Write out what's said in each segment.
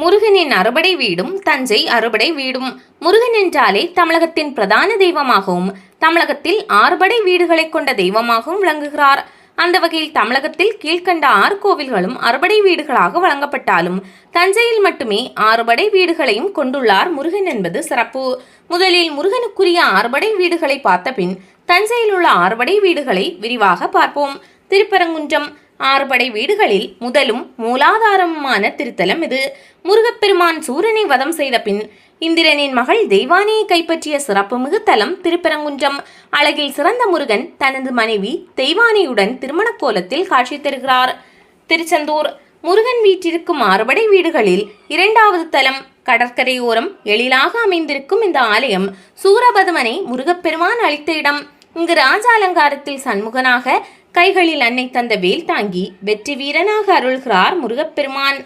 முருகனின் அறுபடை வீடும் தஞ்சை அறுபடை வீடும். முருகன் என்றாலே தமிழகத்தின் பிரதான தெய்வமாகவும் தமிழகத்தில் ஆறுபடை வீடுகளை கொண்ட தெய்வமாகவும் விளங்குகிறார். அந்த வகையில் தமிழகத்தில் கீழ்க்கண்ட ஆறு கோவில்களும் அறுபடை வீடுகளாக வழங்கப்பட்டாலும் தஞ்சையில் மட்டுமே ஆறுபடை வீடுகளையும் கொண்டுள்ளார் முருகன் என்பது சிறப்பு. முதலில் முருகனுக்குரிய ஆறுபடை வீடுகளை பார்த்த பின் தஞ்சையில் உள்ள ஆறுபடை வீடுகளை விரிவாக பார்ப்போம். திருப்பரங்குன்றம் ஆறுபடை வீடுகளில் முதலும் மூலாதாரமுமான திருத்தலம் இது. முருகப்பெருமான் சூரனை வதம் செய்த பின் இந்திரனின் மகள் தெய்வானியை கைப்பற்றிய சிறப்புமிகு தலம் திருப்பரங்குன்றம். அழகில் சிறந்த முருகன் தனது மனைவி தெய்வானியுடன் திருமண கோலத்தில் காட்சி தருகிறார். திருச்செந்தூர். முருகன் வீற்றிருக்கும் ஆறுபடை வீடுகளில் இரண்டாவது தலம் கடற்கரையோரம் எழிலாக அமைந்திருக்கும் இந்த ஆலயம் சூரபதுமனை முருகப்பெருமான் அளித்த இடம். இங்கு ராஜ அலங்காரத்தில் சண்முகனாக கைகளில் அன்னை தந்த வேல் தாங்கி வெற்றி வீரனாக அருள்கிறார் முருகப்பெருமான்.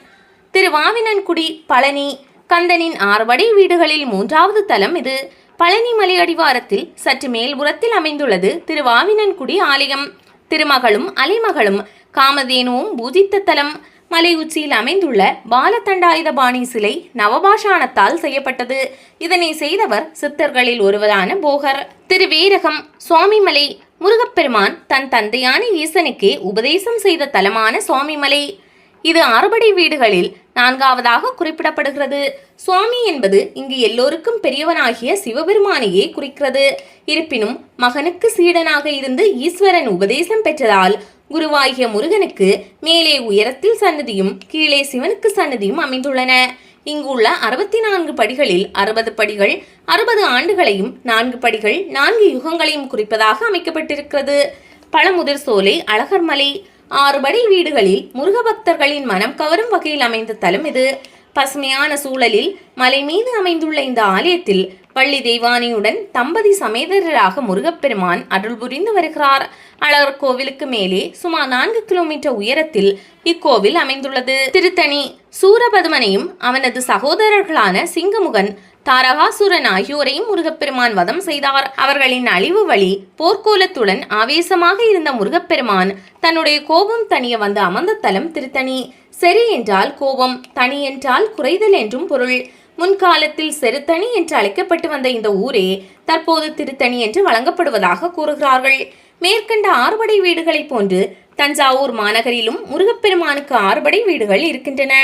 திருவாவினன்குடி பழனி கந்தனின் ஆறுபடை வீடுகளில் மூன்றாவது தலம் இது. பழனி மலை அடிவாரத்தில் சற்று மேல்புறத்தில் அமைந்துள்ளது திருவாவினன்குடி ஆலயம். திருமகளும் அலைமகளும் காமதேனுவும் பூஜித்த தலம். மலை உச்சியில் அமைந்துள்ள பாலதண்டாயுதபாணி சிலை நவபாஷாணத்தால் செய்யப்பட்டது. இதனை செய்தவர் சித்தர்களில் ஒருவரான போகர். திருவேரகம் சுவாமிமலை முருகப்பெருமான் தன் தந்தையான ஈசனுக்கே உபதேசம் செய்த தலமான சுவாமிமலை. இது அறுபடை வீடுகளில் நான்காவதாக குறிப்பிடப்படுகிறது. சுவாமி என்பது இங்கு எல்லோருக்கும் பெரியவனாகிய சிவபெருமானையே குறிக்கிறது. இருப்பினும் மகனுக்கு சீடனாக இருந்து ஈஸ்வரன் உபதேசம் பெற்றதால் குருவாகிய முருகனுக்கு மேலே உயரத்தில் சன்னதியும் கீழே சிவனுக்கு சன்னதியும் அமைந்துள்ளன. இங்குள்ள அறுபத்தி நான்கு படிகளில் அறுபது படிகள் அறுபது ஆண்டுகளையும் நான்கு படிகள் நான்கு யுகங்களையும் குறிப்பதாக அமைக்கப்பட்டிருக்கிறது. பழமுதிர் சோலை அழகர்மலை ஆறு படி வீடுகளில் முருக பக்தர்களின் மனம் கவரும் வகையில் அமைந்த தலம் இது. பசுமையான சூழலில் மலை மீது அமைந்துள்ள இந்த ஆலயத்தில் வள்ளி தெய்வானியுடன் தம்பதி சமேதரராக முருகப்பெருமான் அருள் புரிந்து வருகிறார். அழகர் கோவிலுக்கு மேலே சுமார் நான்கு கிலோமீட்டர் உயரத்தில் இக்கோவில் அமைந்துள்ளது. திருத்தணி சூரபதுமனையும் அவனது சகோதரர்களான சிங்கமுகன் தாரகாசுரன் ஆகியோரையும் முருகப்பெருமான் வதம் செய்தார். அவர்களின் அழிவு வழி போர்க்கோலத்துடன் ஆவேசமாக இருந்த முருகப்பெருமான் தன்னுடைய கோபம் தனிய வந்த அமர்ந்த தலம் திருத்தணி. சரி என்றால் கோபம் தனி என்றால் குறைதல் என்றும் பொருள். முன்காலத்தில் செருத்தணி என்று அழைக்கப்பட்டு வந்த இந்த ஊரே தற்போது திருத்தணி என்று வழங்கப்படுவதாக கூறுகிறார்கள். மேற்கண்ட ஆறுபடை வீடுகளைப் போன்று தஞ்சாவூர் மாநகரிலும் முருகப்பெருமானுக்கு ஆறுபடை வீடுகள் இருக்கின்றன.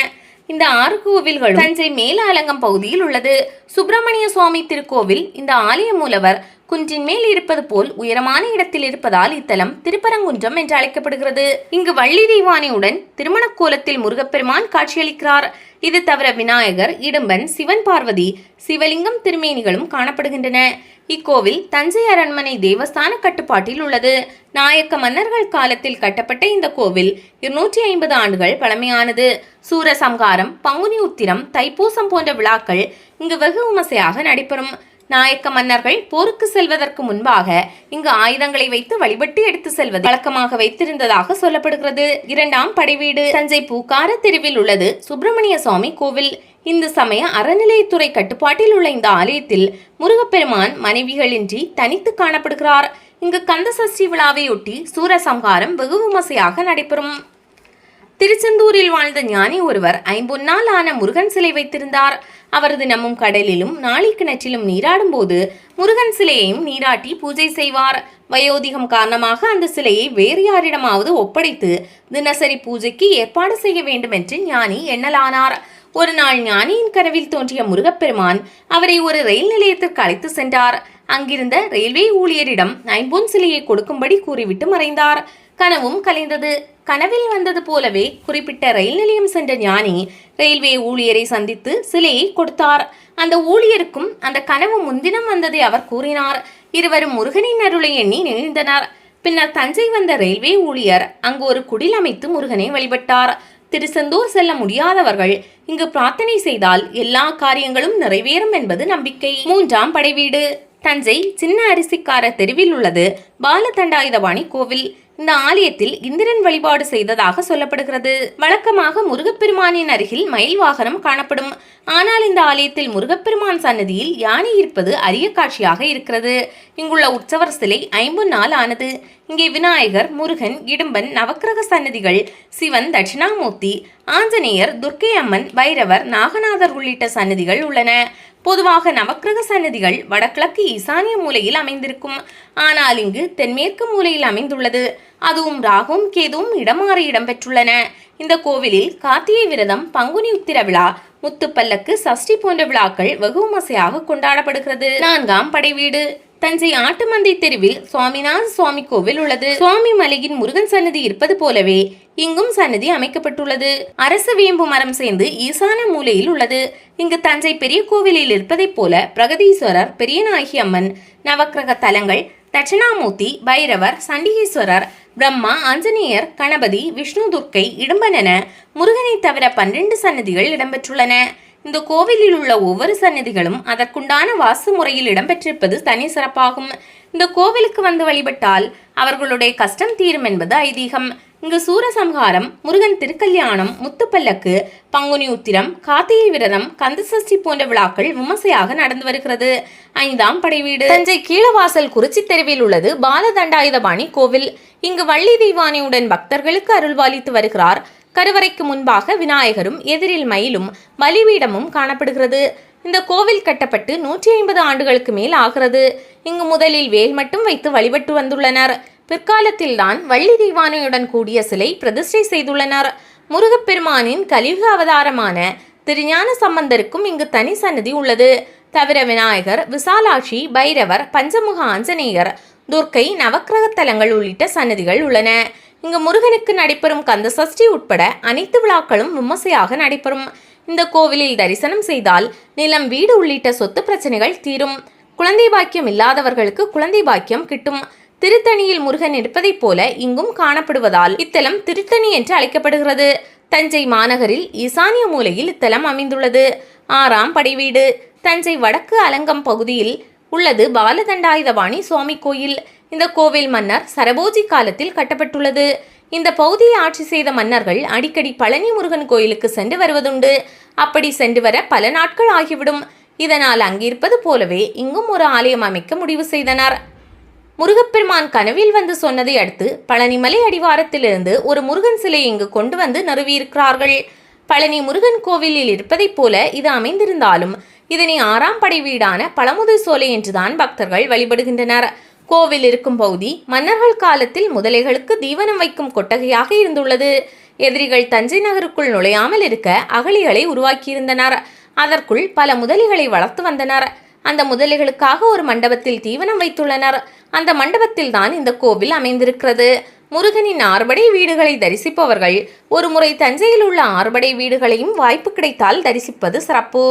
இந்த ஆறு கோவில்கள் தஞ்சை மேலாலங்கம் பகுதியில் உள்ளது. சுப்பிரமணிய சுவாமி திருக்கோவில் இந்த ஆலய மூலவர் குன்றின் மேல் இருப்பது போல் உயரமான இடத்தில் இருப்பதால் இத்தலம் திருப்பரங்குன்றம் என்று அழைக்கப்படுகிறது. இங்கு வள்ளி தெய்வானையுடன் திருமண கோலத்தில் முருகப்பெருமான் காட்சியளிக்கிறார். இது தவிர விநாயகர் இடும்பன் சிவன் பார்வதி சிவலிங்கம் திருமேனிகளும் காணப்படுகின்றன. இக்கோவில் தஞ்சை அரண்மனை தேவஸ்தான கட்டுப்பாட்டில் உள்ளது. நாயக்க மன்னர்கள் காலத்தில் கட்டப்பட்ட இந்த கோவில் இருநூற்றி ஐம்பது ஆண்டுகள் பழமையானது. சூரசம்ஹாரம் பங்குனி உத்திரம் தைப்பூசம் போன்ற விழாக்கள் இங்கு வெகு விமர்சையாக நடைபெறும். நாயக்க மன்னர்கள் போருக்கு செல்வதற்கு முன்பாக இங்கு ஆயுதங்களை வைத்து வழிபட்டு எடுத்து செல்வது வழக்கமாக வைத்திருந்ததாக சொல்லப்படுகிறது. இரண்டாம் படைவீடு தஞ்சை பூக்கார தெருவில் உள்ளது. சுப்பிரமணிய சுவாமி கோவில். இந்து சமய அறநிலையத்துறை கட்டுப்பாட்டில் உள்ள இந்த ஆலயத்தில் முருகப்பெருமான் மனைவிகளின்றி தனித்து காணப்படுகிறார். இங்கு கந்த சஷ்டி விழாவையொட்டி சூரசம்ஹாரம் வெகு விமர்சையாக நடைபெறும். திருச்செந்தூரில் வாழ்ந்த ஞானி ஒருவர் ஐம்பொன்னால் ஆன முருகன் சிலை வைத்திருந்தார். அவரது நம்மும் கடலிலும் நாளை கிணற்றிலும் நீராடும் போது முருகன் சிலையையும் நீராட்டி பூஜை செய்வார். வயோதிகம் காரணமாக அந்த சிலையை வேறு யாரிடமாவது ஒப்படைத்து தினசரி பூஜைக்கு ஏற்பாடு செய்ய வேண்டும் என்று ஞானி எண்ணலானார். ஒரு நாள் ஞானியின் கனவில் தோன்றிய முருகப்பெருமான் அவரை ஒரு ரயில் நிலையத்திற்கு அழைத்து சென்றார். அங்கிருந்த ரயில்வே ஊழியரிடம் ஐம்பொன் சிலையை கொடுக்கும்படி கூறிவிட்டு மறைந்தார். கனவும் கலைந்தது. கனவில் வந்தது போலவே குறிப்பிட்ட ரயில் நிலையம் சென்ற ஞானி ரயில்வே ஊழியரை சந்தித்து சிலையை கொடுத்தார். அந்த ஊழியருக்கும் அந்த கனவு முன்தினம் வந்ததை அவர் கூறினார். இருவரும் முருகனின் அருளை எண்ணி நினைந்தனர். பின்னர் தஞ்சை வந்த ரயில்வே ஊழியர் அங்கு ஒரு குடில் அமைத்து முருகனை வழிபட்டார். திருச்செந்தூர் செல்ல முடியாதவர்கள் இங்கு பிரார்த்தனை செய்தால் எல்லா காரியங்களும் நிறைவேறும் என்பது நம்பிக்கை. மூன்றாம் படைவீடு. தஞ்சை சின்ன அரிசிக்கார தெருவில் உள்ளது. பாலதண்டாயுதபாணி கோவில். இந்த ஆலயத்தில் இந்திரன் வழிபாடு செய்ததாக சொல்லப்படுகிறது. வழக்கமாக முருகப்பெருமானின் அருகில் மயில் வாகனம் காணப்படும். ஆனால் இந்த ஆலயத்தில் முருகப்பெருமான் சன்னதியில் யானை இருப்பது அரிய காட்சியாக இருக்கிறது. இங்குள்ள உற்சவர் சிலை ஐம்பது நாள் ஆனது. இங்கே விநாயகர் முருகன் இடும்பன் நவக்கிரக சன்னதிகள் சிவன் தட்சிணாமூர்த்தி ஆஞ்சநேயர் துர்க்கை அம்மன் பைரவர் நாகநாதர் உள்ளிட்ட சன்னதிகள் உள்ளன. பொதுவாக நவக்கிரக சன்னதிகள் வடகிழக்கு ஈசானிய மூலையில் அமைந்திருக்கும். ஆனால் இங்கு தென்மேற்கு மூலையில் அமைந்துள்ளது. அதுவும் ராகும் கேதுவும் இடமாறி இடம்பெற்றுள்ளன. இந்த கோவிலில் கார்த்திகை விரதம் பங்குனி உத்திர விழா முத்துப்பல்லக்கு சஷ்டி போன்ற விழாக்கள் வெகுமசையாக கொண்டாடப்படுகிறது. நான்காம் படை வீடு. தஞ்சை ஆட்டுமந்தை தெருவில் சுவாமிநாத சுவாமி கோவில் உள்ளது. சுவாமி மலையின் முருகன் சன்னதி இருப்பது போலவே இங்கும் சன்னதி அமைக்கப்பட்டுள்ளது. அரச வேம்பு மரம் சேர்ந்து ஈசான மூலையில் உள்ளது. இங்கு தஞ்சை பெரிய கோவிலில் இருப்பதைப் போல பிரகதீஸ்வரர் பெரியநாயகி அம்மன் நவக்கிரக தலங்கள் தட்சிணாமூர்த்தி பைரவர் சண்டிகேஸ்வரர் பிரம்மா ஆஞ்சநேயர் கணபதி விஷ்ணு துர்க்கை இடும்பன் முருகனை தவிர பன்னிரண்டு சன்னதிகள் இடம்பெற்றுள்ளன. இந்த கோவிலில் உள்ள ஒவ்வொரு சன்னதிகளும் அதற்குண்டான வாசு முறையில் இடம்பெற்றிருப்பது தனி சிறப்பாகும். இந்த கோவிலுக்கு வந்து வழிபட்டால் அவர்களுடைய கஷ்டம் தீரும் என்பது ஐதீகம். இங்கு சூரசம்ஹாரம் முருகன் திருக்கல்யாணம் முத்துப்பல்லக்கு பங்குனி உத்திரம் கார்த்திகை விரதம் கந்தசஷ்டி போன்ற விழாக்கள் விமர்சையாக நடந்து வருகிறது. ஐந்தாம் படை வீடு தஞ்சை கீழவாசல் குறிச்சி தெருவில் உள்ளது பாலதண்டாயுதபாணி கோவில். இங்கு வள்ளி தெய்வானையுடன் பக்தர்களுக்கு அருள்பாலித்து வருகிறார். கருவறைக்கு முன்பாக விநாயகரும் எதிரில் மயிலும் பலிபீடமும் காணப்படுகிறது. இந்த கோவில் கட்டப்பட்டு நூற்றி ஐம்பது ஆண்டுகளுக்கு மேல் ஆகிறது. இங்கு முதலில் வேல் மட்டும் வைத்து வழிபட்டு வந்துள்ளனர். பிற்காலத்தில்தான் வள்ளி தெய்வானையுடன் கூடிய சிலை பிரதிஷ்டை செய்துள்ளனர். முருகப்பெருமானின் கலியுக அவதாரமான திருஞான சம்பந்தருக்கும் இங்கு தனி சன்னதி உள்ளது. தவிர விநாயகர் விசாலாட்சி பைரவர் பஞ்சமுக ஆஞ்சநேயர் துர்க்கை நவக்கிரக தலங்கள் உள்ளிட்ட சன்னதிகள் உள்ளன. இங்கு முருகனுக்கு நடைபெறும் கந்த சஷ்டி உட்பட அனைத்து விழாக்களும் விமர்சையாக நடைபெறும். இந்த கோவிலில் தரிசனம் செய்தால் நிலம் வீடு உள்ளிட்ட சொத்து பிரச்சனைகள் தீரும். குழந்தை பாக்கியம் இல்லாதவர்களுக்கு குழந்தை பாக்கியம் கிட்டும். திருத்தணியில் முருகன் இருப்பதைப் போல இங்கும் காணப்படுவதால் இத்தலம் திருத்தணி என்று அழைக்கப்படுகிறது. தஞ்சை மாநகரில் ஈசானிய மூலையில் இத்தலம் அமைந்துள்ளது. ஆறாம் படைவீடு. தஞ்சை வடக்கு அலங்கம் பகுதியில் உள்ளது பாலதண்டாயுதபாணி சுவாமி கோயில். இந்த கோவில் மன்னர் சரபோஜி காலத்தில் கட்டப்பட்டுள்ளது. இந்த பகுதியை ஆட்சி செய்த மன்னர்கள் அடிக்கடி பழனி முருகன் கோயிலுக்கு சென்று வருவதுண்டு. அப்படி சென்று வர பல நாட்கள் ஆகிவிடும். இதனால் அங்கிருப்பது போலவே இங்கும் ஒரு ஆலயம் அமைக்க முடிவு செய்தனர். முருகப்பெருமான் கனவில் வந்து சொன்னதை அடுத்து பழனிமலை அடிவாரத்திலிருந்து ஒரு முருகன் சிலை இங்கு கொண்டு வந்து நிறுவியிருக்கிறார்கள். பழனி முருகன் கோவிலில் இருப்பதைப் போல இது அமைந்திருந்தாலும் இதனை ஆறாம் படை வீடான பழமுது சோலை என்றுதான் பக்தர்கள் வழிபடுகின்றனர். கோவில் இருக்கும் பகுதி மன்னர்கள் காலத்தில் முதலைகளுக்கு தீவனம் வைக்கும் கொட்டகையாக இருந்துள்ளது. எதிரிகள் தஞ்சை நகருக்குள் நுழையாமல் இருக்க அகழிகளை உருவாக்கியிருந்தனர். அதற்குள் பல முதலிகளை வளர்த்து வந்தனர். அந்த முதலைகளுக்காக ஒரு மண்டபத்தில் தீவனம் வைத்துள்ளனர். அந்த மண்டபத்தில் தான் இந்த கோவில் அமைந்திருக்கிறது. முருகனின் ஆறுபடை வீடுகளை தரிசிப்பவர்கள் ஒரு முறை தஞ்சையில் உள்ள ஆறுபடை வீடுகளையும் வாய்ப்பு கிடைத்தால் தரிசிப்பது சிறப்பு.